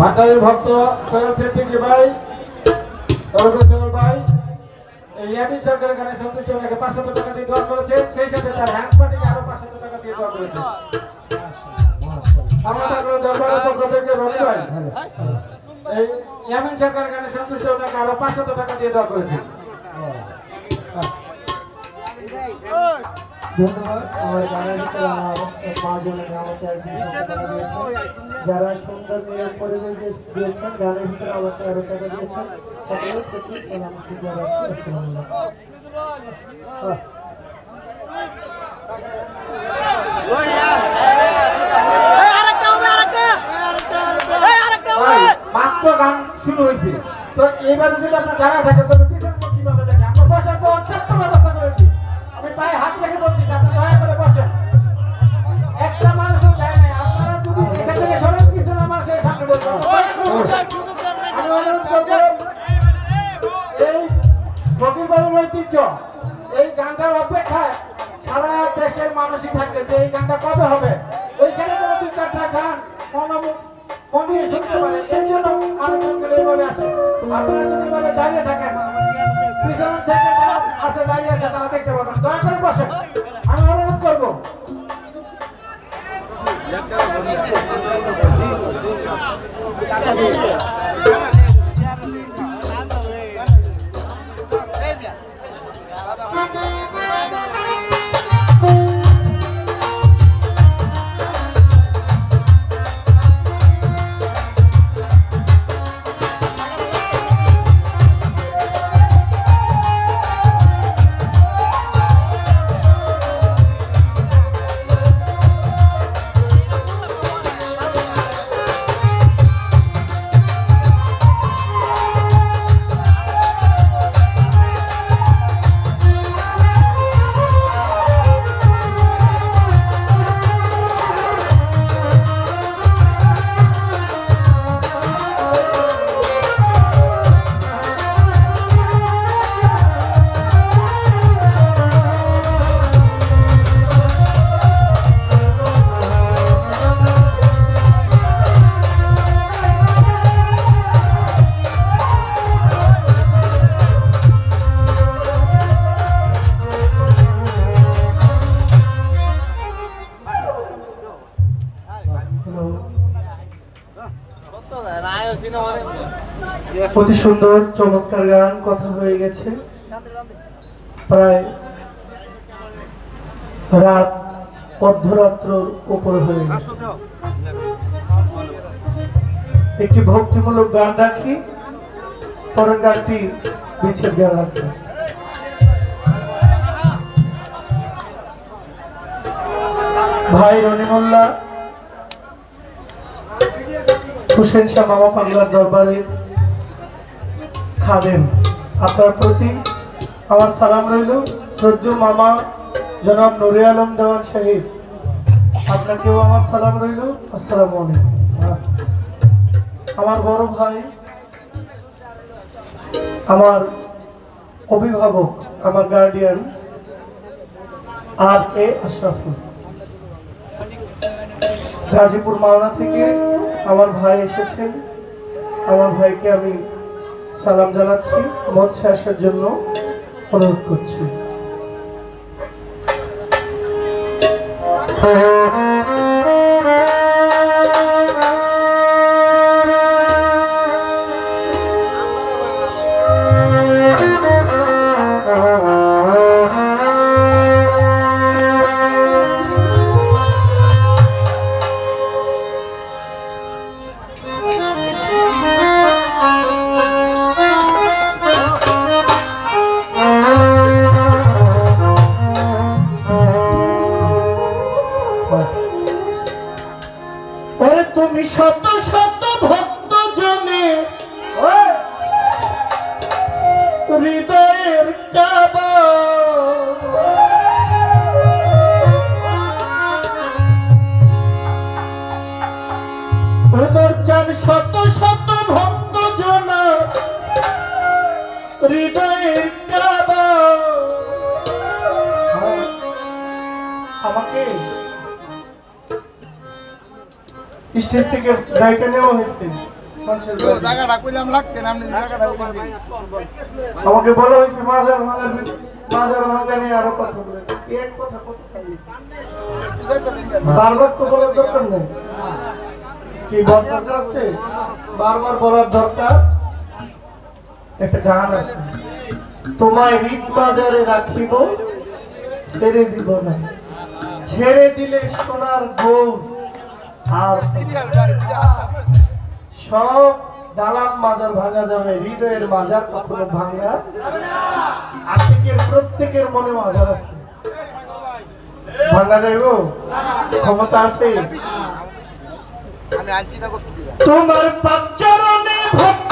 ভান্ডারের ভক্ত সোহেল সিদ্দিকী ভাই সোহেল ভাই, এই ইয়ামিন সরকারের গানে সন্তুষ্ট ওনাকে পাঁচশত টাকা দিয়ে দোয়া করেছেন। সেই সাথে তার হ্যান্ড পার্টিকে আরও পাঁচশত টাকা দিয়ে দোয়া করেছেন। আমরা তারপরে দরবারের পক্ষ থেকে রবি ভাই এই ইয়ামিন সরকারের গানে সন্তুষ্ট ওনাকে আরও পাঁচশত টাকা দিয়ে দোয়া করেছেন। ধন্যবাদ। আমার যারা সুন্দর নিয়ম পরিবেশ দিয়েছেন গানের ভিতরে আমাকে আরও টাকা দিয়েছেন সকলের প্রতি সালাম মাত্র গান শুরু হয়েছে। তো এইভাবে যদি আপনার দাঁড়া থাকে তবে থেকে যারা আছে দাঁড়িয়ে আছে তারা দেখতে পাবেন দয়া করে বসেন। আমি অনুরোধ করব। অতি সুন্দর, চমৎকার গান, কথা হয়ে গেছে। প্রায় রাত অর্ধরাত্রর উপর হয়ে গেছে। একটি ভক্তিমূলক গান রাখি, পরের গানটি বিচ্ছেদ গান রাখব ভাই রনিমুল্লাহ হুসেন শাহ মামা পাগলার দরবারের খাদেম। আপনার প্রতি আমার সালাম রইল। শ্রদ্ধেয় মামা জনাব নুরে আলম দেওয়ান সাহেব, আপনাকেও আমার সালাম রইল। আসসালামু আমার বড় ভাই, আমার অভিভাবক, আমার গার্ডিয়ান আর এ আশরাফুল। গাজীপুর মাওনা থেকে আমার ভাই এসেছেন আমার ভাইকে আমি সালাম জানাচ্ছি। মঞ্চে আসার জন্য অনুরোধ করছি। শত শত ভক্ত জন হৃদয়ের কাবা। আমাকে স্টেজ থেকে গায়িকা নেওয়া হয়েছে। আমাকে বলা হয়েছে মাজার ভাঙার মাজার ভাঙা নিয়ে আরও কথা বলে। এক কথা থাকবে? বারবার তো বলার দরকার নেই। কি বলার দরকার আছে? বারবার বলার দরকার। একটা গান আছে। তোমায় রিট বাজারে রাখিব, ছেড়ে দিব না। ছেড়ে দিলে সোনার গৌর আর সব দালান মাজার ভাঙা যাবে, হৃদয়ের মাজার কখনো ভাঙা। আশিকের প্রত্যেকের মনে মাজার আছে। ভাঙা যাইব? ক্ষমতা আছে? আমি আনছি চরণে তোমার ভক্তি